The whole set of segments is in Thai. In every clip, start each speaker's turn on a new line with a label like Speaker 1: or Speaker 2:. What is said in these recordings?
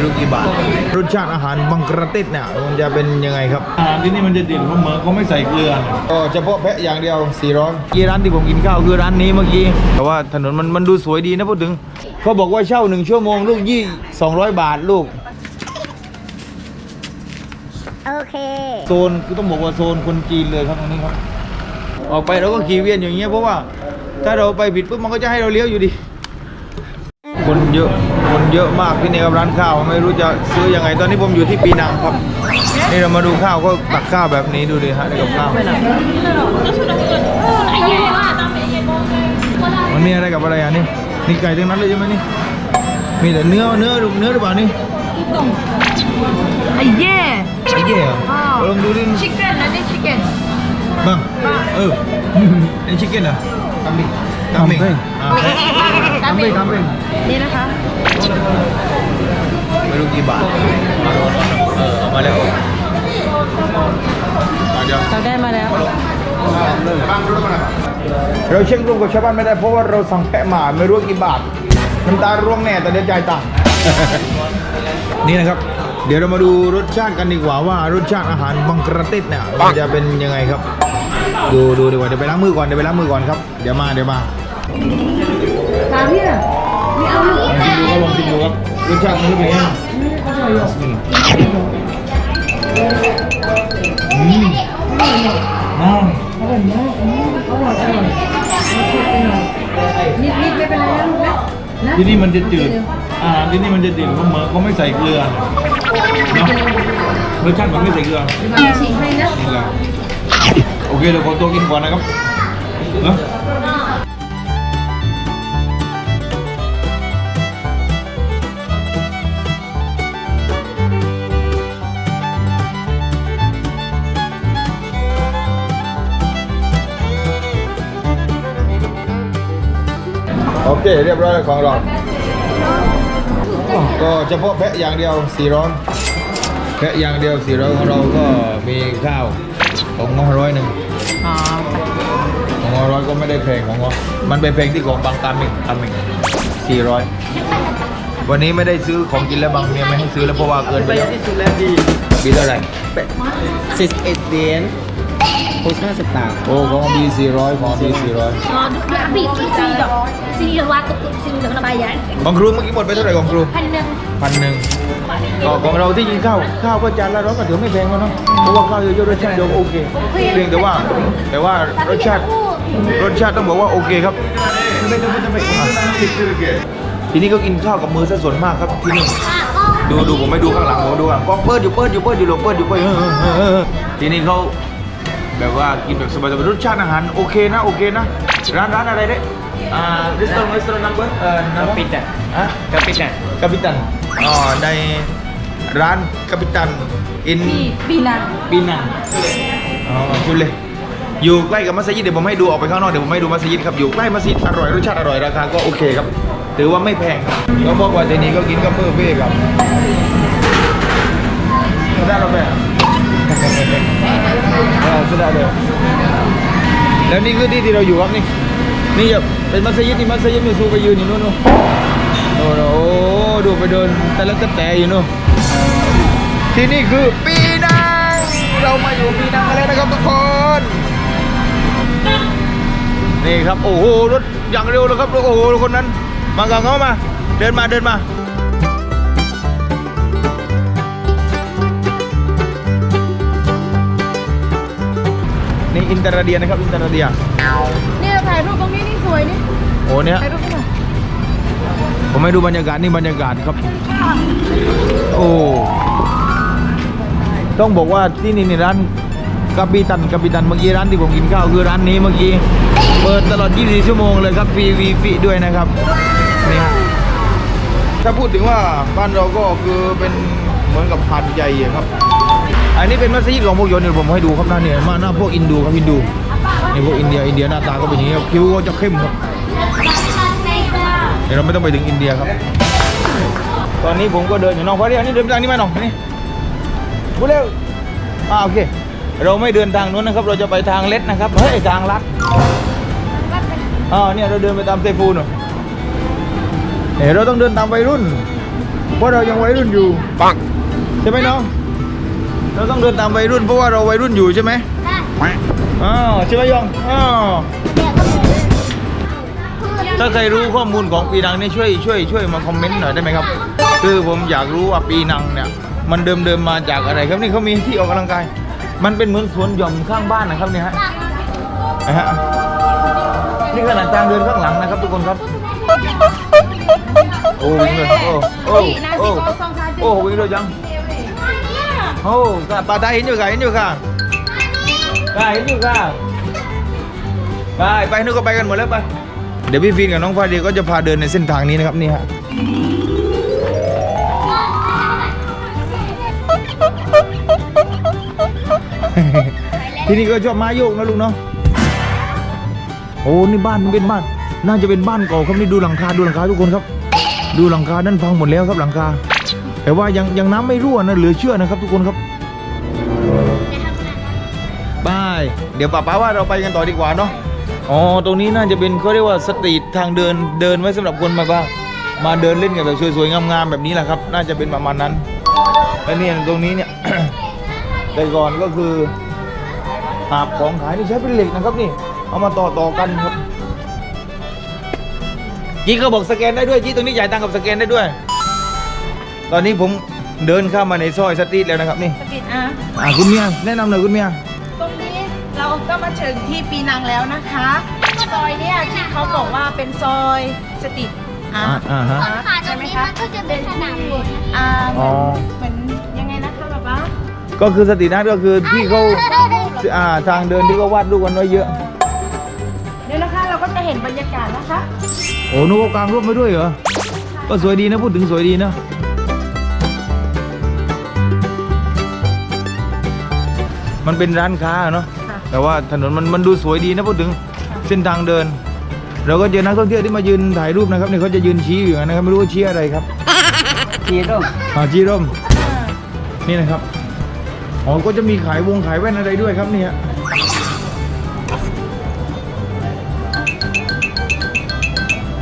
Speaker 1: ไม่รู้กี่บาท รสชาติอาหารบังกระติดเนี่ยมันจะเป็นยังไงครับ อาหารที่นี่มันจะติดเพราะเหมือนเขาไม่ใส่เกลือก็เฉพาะแพะอย่างเดียว400กี่ร้านที่ผมกินข้าวคือร้านนี้เมื่อกี้ แต่ว่าถนนมันมันดูสวยดีนะพูดถึงเขาบอกว่าเช่าหนึ่งชั่วโมงลูกยี่200 บาทลูก
Speaker 2: โอเค
Speaker 1: โซนคือต้องบอกว่าโซนคนจีนเลยครับตรงนี้ครับ ออกไปเราก็ขี่เวียนอย่างเงี้ยเพราะว่า ถ้าเราไปผิดปุ๊บมันก็จะให้เราเลี้ยวอยู่ดี คนเยอะคนเยอะมากที่นี่ครับร้านข้าวไม่รู้จะซื้อยังไงตอนนี้ผมอยู่ที่ปีนังครับ นี่เรามาดูข้าวก็ตักข้าวแบบนี้ดูดิฮะนี่กับข้าวมันมีอะไรกับอะไรอะนี่นี่ไก่ทั้งนั้นเลยใช่ไหมนี่มีแต่เนื้อเนื้อเนื้อหรือเปล่านี่ไอ้เย่ไก้
Speaker 3: เย่
Speaker 1: ลองดูดิชิคเก้นนะนี่ชิคเก้นบ้างเออนี่ชิคเก้นอะทำดี ทำดิ
Speaker 3: นี่นะคะ
Speaker 1: ไม่รู้กี่บาท เออเอามาแล้วมาเดี๋ยว
Speaker 3: เราได้มาแล้ว
Speaker 1: เราเช็ครูปกับชาวบ้านไม่ได้เพราะว่าเราสั่งแพะมาไม่รู้ว่ากี่บาท น้ำตาร่วงแน่แต่เดี๋ยวจ่ายตังค์ นี่นะครับ เดี๋ยวเรามาดูรสชาติกันดีกว่าว่ารสชาติอาหารบังกระติดเนี่ยมันจะเป็นยังไงครับ ดูดูดีกว่าเดี๋ยวไปล้างมือก่อนเดี๋ยวไปล้างมือก่อนครับ เดี๋ยวมาเดี๋ยวมา
Speaker 3: สามเนี่
Speaker 1: ยไม่เอาลูกลองกินดูครับรสชาติมันเป็นไงืมอร่อยอร่อยมากอร่อยอร่อยมา
Speaker 3: ติมันอยนิดนิดไม่เป็นไรนะลูกนะ
Speaker 1: ที่นี่มันจะจืดอาหารที่นี่มันจะจืดเพราะเมือกเขาไม่ใส่เกลือเนาะรสชาติมันไม่ใส่เกลือ
Speaker 3: ชิ
Speaker 1: มให้นะโอเคเดี๋ยวขอตัวกินก่อนนะครับเนาะ โอเคเรียบร้อยแล้วของเรา ก็เฉพาะแพะอย่างเดียว400แพะอย่างเดียว400ของเราก็มีข้าวของงอร้อยหนึ่ง
Speaker 3: 아,
Speaker 1: ของงอร้อยก็ไม่ได้แพงของงอมันไปแพงที่ของบางกามิงกามิง400วันนี้ไม่ได้ซื้อของกินแล้วบางเมียไม่ให้ซื้อแล้วเพราะว่าเกินไปแล้ว
Speaker 4: ที่สุดแล้วดี
Speaker 1: ปีเท่าไหร่
Speaker 4: สิบเอ็ดเหรียญ หกสิบห้าสตางค์
Speaker 1: โอ้ของบี400ของบี400
Speaker 2: Oh, tapi sini dok. Sini dah waktu sini dah kena bayar.
Speaker 1: ของครูเมื่อกี้หมดไปเท่าไหร่ของครู
Speaker 2: Kan dah
Speaker 1: พันหนึ่งก็ของเราที่กินข้าวข้าวก็จานละร้อยก็ถือไม่แพงแล้วเนาะเพราะว่าข้าวเยอะๆรสชาติโอเคเพียงแต่ว่าแต่ว่ารสชาติรสชาติต้องบอกว่าโอเคครับทีนี้ก็กินข้าวกับมือซะส่วนมากครับที่นี่ ดูดูผมไม่ดูข้างหลังผมดูอะก็เปิดอยู่เปิดอยู่เปิดอยู่หลบเปิดอยู่เปิดอยู่เออเออเออทีนี้เขา แบบว่ากินแบบสบายๆรสชาติอาหารโอเคนะโอเคนะ ร้านร้านอะไรเนี่ยอ่ารีสอร์ทรีสอร์ทนัมเบอร์เอ่
Speaker 4: อนัปิตัน
Speaker 1: ฮะ
Speaker 4: กัปิตัน
Speaker 1: กัปิตันอ๋อในร้านกัปิตันอิน
Speaker 3: ปีนัง
Speaker 1: ปีนังอ๋อคุณเลยอยู่ใกล้กับมัสยิดเดี๋ยวผมให้ดูออกไปข้างนอกเดี๋ยวผมให้ดูมัสยิดครับอยู่ใกล้มัสยิดอร่อยรสชาติอร่อยราคาก็โอเคครับถือว่าไม่แพงก็พอกว่าทีนี้ก็กินก็เพิ่มเพ่ครับได้แล้วแม่ ออสุดได้เลยแล้วนี่คือที่ที่เราอยู่ครับนี่ นี่จะเป็นมัสยิดนี่มัสยิดมิซูไปยืนอยู่นู่นนู่นโอ้โหดูไปเดินแต่ละตะแต่อยู่นู่นที่นี่คือปีนังเรามาอยู่ปีนังกันแล้วนะครับทุกคนนี่ครับโอ้โหรถอย่างเร็วเลยครับโอ้โหคนนั้นมากับเข้ามา เดินมาเดินมา อินเตอร์เดียนะครับอินเตอร์เดีย
Speaker 3: เนี่ยถ่ายรูปตรงนี้นี่สวยนี่
Speaker 1: โอ้เนี่ย
Speaker 3: ถ่ายรูปให้หน่อย
Speaker 1: ผมให้ดูบรรยากาศนี่บรรยากาศครับ โอ้ต้องบอกว่าที่นี่นี่ร้านกาปิตันกาปิตันเมื่อกี้ร้านที่ผมกินข้าวคือร้านนี้เมื่อกี้เปิดตลอด 24 ชั่วโมงเลยครับฟรีวีฟีด้วยนะครับนี่ฮะถ้าพูดถึงว่าบ้านเราก็คือเป็นเหมือนกับหาดใหญ่อะครับ อันนี้เป็นมัสยิดของพวกโยนเนี่ยผมให้ดูครับหน้าเนี่ยมาหน้าพวกอินดูครับอินดูนี่พวกอินเดียอินเดียหน้าตาก็เป็นอย่างนี้ครับคิ้วก็จะเข้มครับเดี๋ยวเราไม่ต้องไปถึงอินเดียครับ ตอนนี้ผมก็เดินอยู่น้องพอดีอันนี้เดินไปทางนี้ไหมน้องนี่พูดเร็วอ่าโอเค เราไม่เดินทางนู้นนะครับ เราจะไปทางเล็ดนะครับ เฮ้ยทางลัดอ่าเนี่ยเราเดินไปตามเซฟูหน่อยเฮ้ยเราต้องเดินตามวัยรุ่น เพราะเรายังวัยรุ่นอยู่ปังใช่ไหมน้อง เราต้องเดินตามวัยรุ่นเพราะว่าเราวัยรุ่นอยู่ใช่ไหม
Speaker 2: ได้
Speaker 1: อ้าวใช่ไหมยองอ้าว
Speaker 2: เดี๋ยวก็เหมือน
Speaker 1: ถ้าใครรู้ข้อมูลของปีนังนี่ช่วยช่วยช่วยมาคอมเมนต์หน่อยได้ไหมครับ คือผมอยากรู้ว่าปีนังเนี่ย มันเดิมเดิมมาจากอะไรครับนี่เขามีที่ออกกำลังกาย มันเป็นเหมือนสวนหย่อมข้างบ้านนะครับเนี่ยฮะนะฮะนี่ขนาดทางเดินข้างหลังนะครับทุกคนครับ โอ้วิ่งเลยโอ้โอ้โอ้โอ้วิ่งเลยจัง โอ้กะปาตาเห็นอยู่ค่ะเห็นอยู่ค่ะกะเห็นอยู่ค่ะไปไปนู่นก็ไปกันหมดแล้วไปเดี๋ยวพี่ฟินกับน้องฟาเดียก็จะพาเดินในเส้นทางนี้นะครับนี่ฮะที่นี่ก็ชอบม้าโยกนะลุงเนาะโอ้นี่บ้านมันเป็นบ้าน น่าจะเป็นบ้านเก่าครับนี่ดูหลังคาดูหลังคาทุกคนครับ ดูหลังคานั่นพังหมดแล้วครับหลังคา แต่ว่ายังยังน้ำไม่รั่วนะเหลือเชื่อนะครับทุกคนครับบายเดี๋ยวป้าป้าว่าเราไปกันต่อดีกว่าเนาะอ๋อตรงนี้น่าจะเป็นเขาเรียกว่าสตรีททางเดินเดินไว้สำหรับคนมาบ้างมาเดินเล่นกันแบบสวยๆงามๆแบบนี้แหละครับ น่าจะเป็นประมาณนั้นและเนี่ยตรงนี้เนี่ยแต่ก่อนก็คือหาบของขายนี่ใช้เป็นเหล็กนะครับนี่ เอามาต่อต่อกันครับจีก็บอกสแกนได้ด้วยจีตรงนี้จ่ายตังค์กับสแกนได้ด้วย ตอนนี้ผมเดินเข้ามาในซอยสตรีทแล้วนะครับนี่
Speaker 3: สติดอะ
Speaker 1: อ่าคุณเมียแนะนำหน่อยคุณเมีย
Speaker 3: ตรงนี้เราก็มาถึงที่ปีนังแล้วนะคะ ซอยเนี่ยที่เขาบอกว่าเป็นซอยสติดอะ
Speaker 1: อ่าอ่าฮะ
Speaker 2: ค่ะตรงนี้มันก็จะเป็นสนามบอล
Speaker 3: อ่าเห
Speaker 1: อ๋
Speaker 3: มื
Speaker 1: อ
Speaker 3: อนเหมือนยังไงนะคะแบบว่า
Speaker 1: ก็คือสตรีทอาร์ตก็คือที่เขาอ่าทางเดินที่เขาวาดรูปกันไว้เยอะ
Speaker 3: เดี๋ยวนะคะเราก็จะเห็นบรรยากาศนะคะ
Speaker 1: โอ้นุกเอากลางร่มไปด้วยเหรอ ก็สวยดีนะพูดถึงสวยดีนะ มันเป็นร้านค้าเนาะ
Speaker 3: ค่ะ
Speaker 1: แต่ว่าถนนมันมันดูสวยดีนะพูดถึงเส้นทางเดิน เราก็เจอนักท่องเที่ยวที่มายืนถ่ายรูปนะครับเนี่ยเขาจะยืนชี้อยู่อย่างนั้นนะครับไม่รู้ว่าชี้อะไรครับ
Speaker 4: ชีร่ม
Speaker 1: อ่าชี้ร่มนี่นะครับอ๋อก็จะมีขายวงขายแว่นอะไรด้วยครับเนี่ย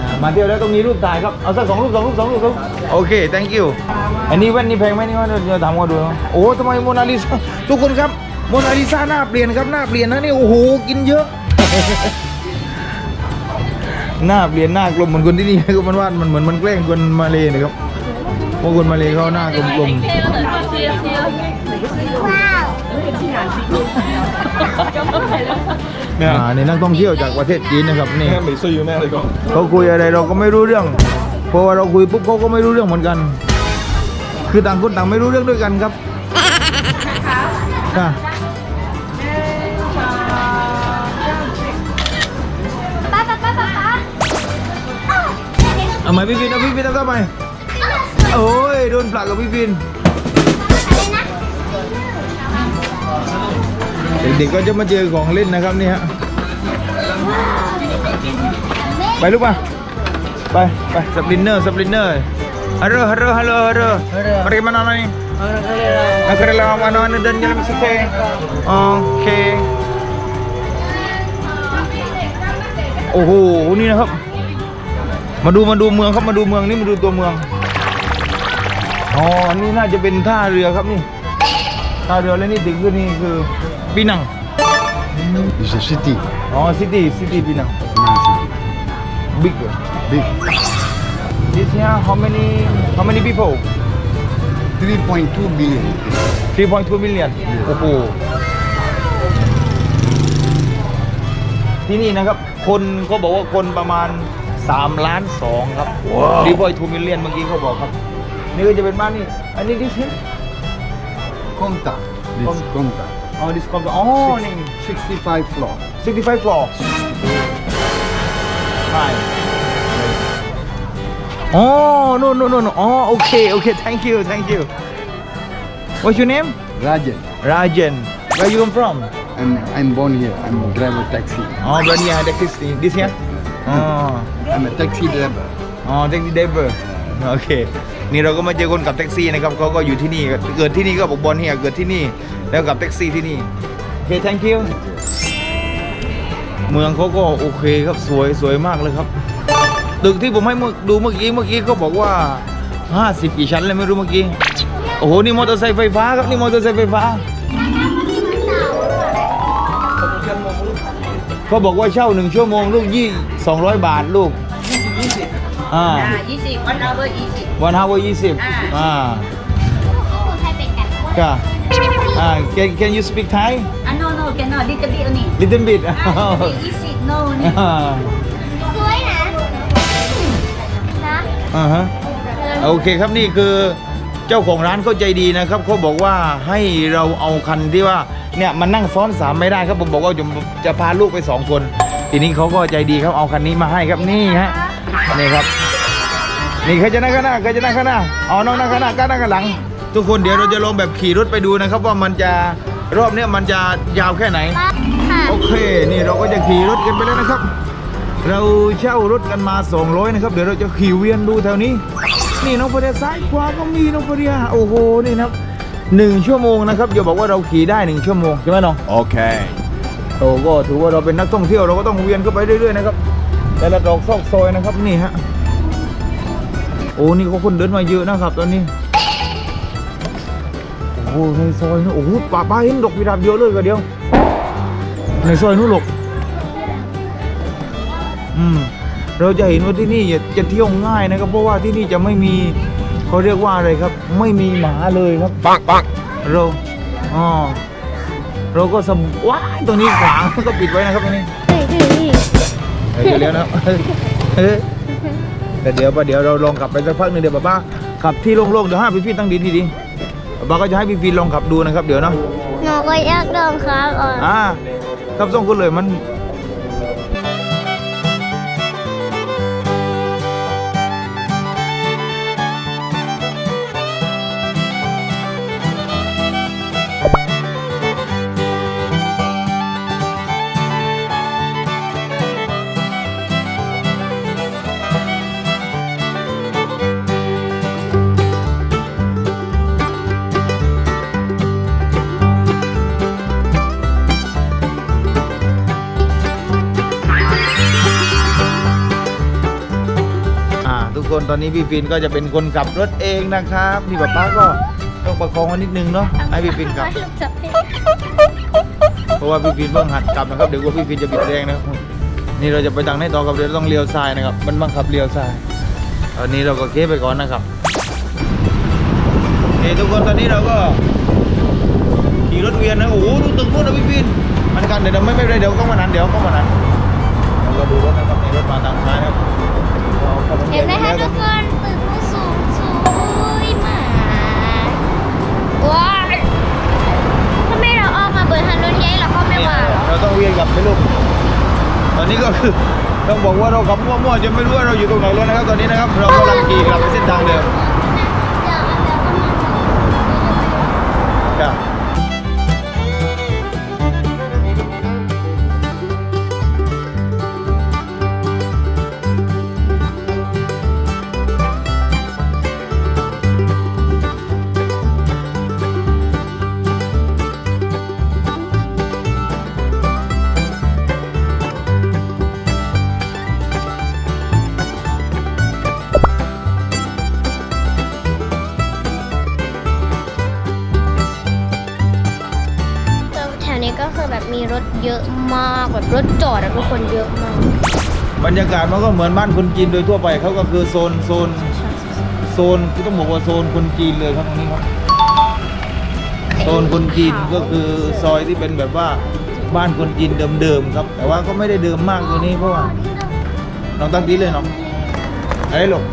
Speaker 1: อ่ามาเที่ยวแล้วต้องมีรูปถ่ายครับเอาสักสองรูปสองรูปสองรูปครับโอเค thank you อันนี้แว่นนี่แพงไหมนี่ว่าเราถามกันดูนะโอ้ทำไมโมนาลิซาทุกคนครับ โมนาลิซาหน้าเปลี่ยนครับหน้าเปลี่ยนนะนี่โอ้โหกินเยอะ หน้าเปลี่ยนหน้ากลมเหมือนคนที่นี่ก็มันว่ามันเหมือนมันแกล้งคนมาเลยนะครับเพราะคนมาเลยเขาหน้ากลมๆ
Speaker 2: ว้าว
Speaker 1: อ่านี่นักท่องเที่ยวจากประเทศจีนนะครับนี่
Speaker 4: ไม่ซื้อแม่เลยก็
Speaker 1: เขาคุยอะไรเราก็ไม่รู้เรื่องเพราะว่าเราคุยปุ๊บเขาก็ไม่รู้เรื่องเหมือนกัน คือต่างคนต่างไม่รู้เรื่องด้วยกันครับค่ะ เอาไหมพี่ฟินเอาพี่ฟินเอาเข้าไปโอ้ยโดนผลักกับพี่ฟิน
Speaker 2: อะไรนะ
Speaker 1: เด็กๆก็จะมาเจอของเล่นนะครับนี่ฮะไปลูกป่ะไปไปสปรินเนอร์สปรินเนอร์ฮัลโหลฮัลโหลฮัลโหลฮัลโหล Bagaimana nih? Nak rela mana mana dan jalan sete. Oke. โอ้โหนี่นะครับ มาดูมาดูเมืองครับมาดูเมืองนี่มาดูตัวเมืองอ๋อนี่น่าจะเป็นท่าเรือครับนี่ท่าเรือแล้วนี่ถึงคือนี่คือปีนัง
Speaker 5: It's a city.
Speaker 1: อ๋อซิตี้ซิตี้ปีนังบิ๊ก
Speaker 5: Big.
Speaker 1: This here how many how many people
Speaker 5: 3.2 billion.
Speaker 1: 3.2 million โอ้โหที่นี่นะครับ คนเขาบอกว่าคนประมาณ 3ล้าน2ครับ3.2 million เมื่อกี้เขาบอกครับ นี่ก็จะเป็นบ้านนี่ อันนี้ดิสเนี่ย
Speaker 5: Conta. This
Speaker 1: Con-
Speaker 5: Conta.
Speaker 1: อ๋อดิสคอมอ๋อนี่
Speaker 5: 65 floor.
Speaker 1: 65 floor ใช่อ๋อ no no no no อ๋อโอเคโอเค thank you thank you what's your name
Speaker 5: Rajan.
Speaker 1: Rajan where you come from
Speaker 5: I'm, I'm born here. I'm a driver taxi.
Speaker 1: อ๋อ brand new taxi this here อ๋อ
Speaker 5: I'm a taxi driver.
Speaker 1: อ๋อแท็กซี่เดเวอร์โอเค นี่เราก็มาเจอคนกับแท็กซี่นะครับเขาก็อยู่ที่นี่เกิดที่นี่ก็บอกบอลเฮียเกิดที่นี่ แล้วกับแท็กซี่ที่นี่ โอเค thank you เมืองเขาก็โอเคครับสวยสวยมากเลยครับ ตึกที่ผมให้เมื่อดูเมื่อกี้เมื่อกี้เขาบอกว่าห้าสิบกี่ชั้นเลยไม่รู้เมื่อกี้ โอ้โห นี่มอเตอร์ไซค์ไฟฟ้าครับ นี่มอเตอร์ไซค์ไฟฟ้า เขาบอกว่าเช่าหนึ่งชั่วโมงลูกยี่สองร้อยบาทลูก อ่า
Speaker 3: อ่ายี่สิบวันเอาเบอร์ยี่สิบ
Speaker 1: วันฮาวยี่สิบอ่า
Speaker 2: คนไทยเป็นกัน
Speaker 1: ค่ะอ่า can can you speak Thai
Speaker 3: อะ no no cannot little bit only
Speaker 1: little bit
Speaker 3: อ่ายี่สิบ no นี่
Speaker 1: อ่า
Speaker 2: สวยนะนะ
Speaker 1: อ่าฮะ โอเคครับนี่คือเจ้าของร้านเขาใจดีนะครับเขาบอกว่าให้เราเอาคันที่ว่าเนี่ยมันนั่งซ้อนสามไม่ได้ครับผมบอกว่าจะจะพาลูกไปสองคน ทีนี้เขาก็ใจดีครับเอาคันนี้มาให้ครับนี่ฮะ นี่ครับ นี่ใครจะนั่งข้างหน้าใครจะนั่งข้างหน้าอ๋อน้องนั่งข้างหน้าก้านั่งข้างหลัง ทุกคนเดี๋ยวเราจะลองแบบขี่รถไปดูนะครับ ว่ามันจะรอบเนี้ยมันจะยาวแค่ไหน
Speaker 2: ค่ะ
Speaker 1: โอเค นี่เราก็จะขี่รถกันไปแล้วนะครับ เราเช่ารถกันมา 200 นะครับ เดี๋ยวเราจะขี่เวียนดูแถวนี้ นี่น้องฟเดียซ้ายขวาก็มีน้องฟเดียโอ้โห นี่นะครับหนึ่งชั่วโมงนะครับอย่าบอกว่าเราขี่ได้หนึ่งชั่วโมงใช่ไหมน้อง
Speaker 5: Okay.
Speaker 1: โอ้ก็ถือว่าเราเป็นนักท่องเที่ยวเราก็ต้องเวียนเข้าไปเรื่อยๆนะครับ แต่ละดอกซอกซอยนะครับนี่ฮะโอ้นี่เขาคนเดินมาเยอะนะครับ ตอนนี้โอ้โหในซอยนู้นโอ้โหป้าป้าเห็นดอกพิราบเยอะเลยก็เดียว ในซอยนู้นหรอกอืมเราจะเห็นว่าที่นี่จะจะเที่ยวง่ายนะครับเพราะว่าที่นี่จะไม่มีเขาเรียกว่าอะไรครับ ไม่มีหมาเลยครับปังปังเราอ๋อเราก็สบว้ายตรงนี้ขวางก็ปิดไว้นะครับตรงนี้
Speaker 2: เฮ้ยเฮ้ยเฮ้ย
Speaker 1: เดี๋ยวเดี๋ยวนะเฮ้ยแต่เดี๋ยวป้าเดี๋ยวเราลองขับไปสักพักหนึ่งเดี๋ยวป้าป้าขับที่โล่งๆเดี๋ยวให้พี่ฟีตั้งดินดีๆป้าป้าก็จะให้พี่ฟีลองขับดูนะครับเดี๋ยวนะ
Speaker 2: หนูก็อยากลองครับอะ
Speaker 1: อ่าครับส่งคนเลยมัน นตอนนี้พี่ฟินก็จะเป็นคนขับรถเองนะครับนี่ป้าป้าก็ต้องประคองมันนิดนึงเนาะให้พี่ฟินขับเพราะว่าพี่ฟินเพิ่งหัดขับนะครับเดี๋ยวกลัวพี่ฟินจะบิดแรงนะครับนี่เราจะไปทางไหนต่อครับเดี๋ยวต้องเลี้ยวซ้ายนะครับ มันบังคับเลี้ยวซ้ายตอนนี้เราก็เคไปก่อนนะครับนี่ทุกคนตอนนี้เราก็ขี่รถเวียนนะโอ้โหดูตึกนู่นนะพี่ฟินมันกันเดี๋ยวไม่ไม่เป็นไรเดี๋ยวก็มานั้นเดี๋ยวก็มานั้นเราก็ดูรถนะครับนี่รถมาทางซ้ายนะครับ เห็
Speaker 2: นไหมคะทุ
Speaker 1: ก
Speaker 2: คนตึกมันสูงสูงยมากว้ายทำไมเราออกมาเบิร์ทันนใหญ่เราเข้าไม่ว่าเหรอ
Speaker 1: เราต้องเวียนกลับไปลูกตอนนี้ก็คือต้องบอกว่าเราขับมั่วๆจนไม่รู้ว่าเราอยู่ตรงไหนแล้วนะครับ ตอนนี้นะครับ เรากำลังขี่กลับไปเส้นทางเดิม
Speaker 2: ก็มา
Speaker 1: จ้ะ
Speaker 2: เยอะมากแบบรถจอดอะทุกคนเยอะมาก
Speaker 1: บรรยากาศมันก็เหมือนบ้านคนจีนโดยทั่วไปเขาก็คือโซนโซนโซนที่ต้องบอกว่าโซนคนจีนเลยครับตรงนี้ครับโซนคนจีนก็คือซอยที่เป็นแบบว่าบ้านคนจีนเดิมๆครับ แต่ว่าก็ไม่ได้เดิมมากตัวนี้เพราะว่าน้องตั้งดีเลยน้องอะไรหรอก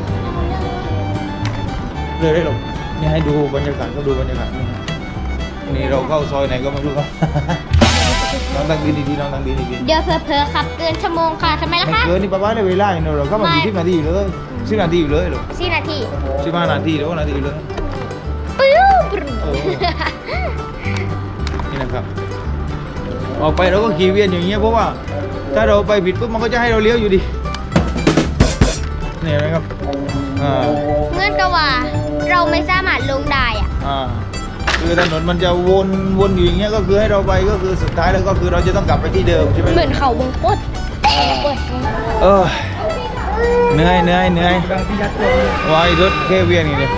Speaker 1: เลยได้หรอกนี่ให้ดูบรรยากาศก็ดูบรรยากาศนี่นี่เราเข้าซอยไหนก็ไม่รู้ครับ น้องตั้งดีดีๆน้องตั้งดีดีๆ
Speaker 2: เดี๋ยวเผลอๆขับเกินชั่วโมงค่ะทำไมล่ะ
Speaker 1: ไม่
Speaker 2: คะ
Speaker 1: เกินนี่ป้าป้าเลยเวลาอยู่เนอะเราเข้ามา
Speaker 2: ไม่
Speaker 1: กี่สิบนาทีอยู่เลยสิบนาทีอยู่เลยหรอ
Speaker 2: สี่นาที
Speaker 1: สิบห้านาทีหรือว่านาทีอยู่เลย
Speaker 2: ปิ้วปรึ้
Speaker 1: โอ้ นี่นะครับ ออกไปเราก็ขี่เวียนอย่างเงี้ยเพราะว่า ถ้าเราไปผิดปุ๊บมันก็จะให้เราเลี้ยวอยู่ดีนี่เห็นะครับอ่า
Speaker 2: เงื่อนกับว่า เราไม่สามารถลงได้อะ
Speaker 1: อ่า คือถนนมันจะวนวนอยู่อย่างเงี้ยก็คือให้เราไปก็คือสุดท้ายแล้วก็คือเราจะต้องกลับไปที่เดิมใช่ไหม
Speaker 2: เหมือนเขาวงกตเปิด
Speaker 1: เออเหนื่อยเหนื่อยเหนื่อยวายรถแค่เวียนอย่างนี้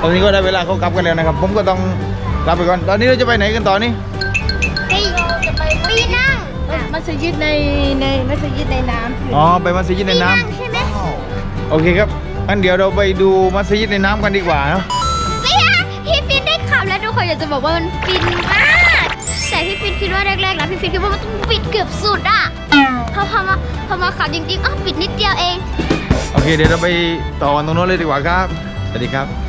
Speaker 1: ตอนนี้ก็ได้เวลาเขากลับกันแล้วนะครับ ผมก็ต้องกลับไปก่อน ตอนนี้เราจะไปไหนกันต่อนี่
Speaker 2: ไปปีนั่ง
Speaker 3: มัสยิดในในมัสยิดในน้ำ
Speaker 1: อ๋อไปมัสยิดในน้
Speaker 2: ใช่ไหมำ
Speaker 1: โอเคครับงั้นเดี๋ยวเราไปดูมัสยิดในน้ำกันดีกว่าเนาะ
Speaker 2: พี่ฮะพี่ฟินได้ ขับแล้วทุกคนอยากจะบอกว่ามันฟินมากแต่พี่ฟินคิดว่าแรกๆแล้วพี่ฟินคิดว่ามันต้องปิดเกือบสุดอะพอพอมาพอมาขับจริงๆอ้าวปิดนิดเดียวเอง
Speaker 1: โอเค เดี๋ยวเราไปต่อกันตรงโน้นเลยดีกว่าครับ สวัสดีครับ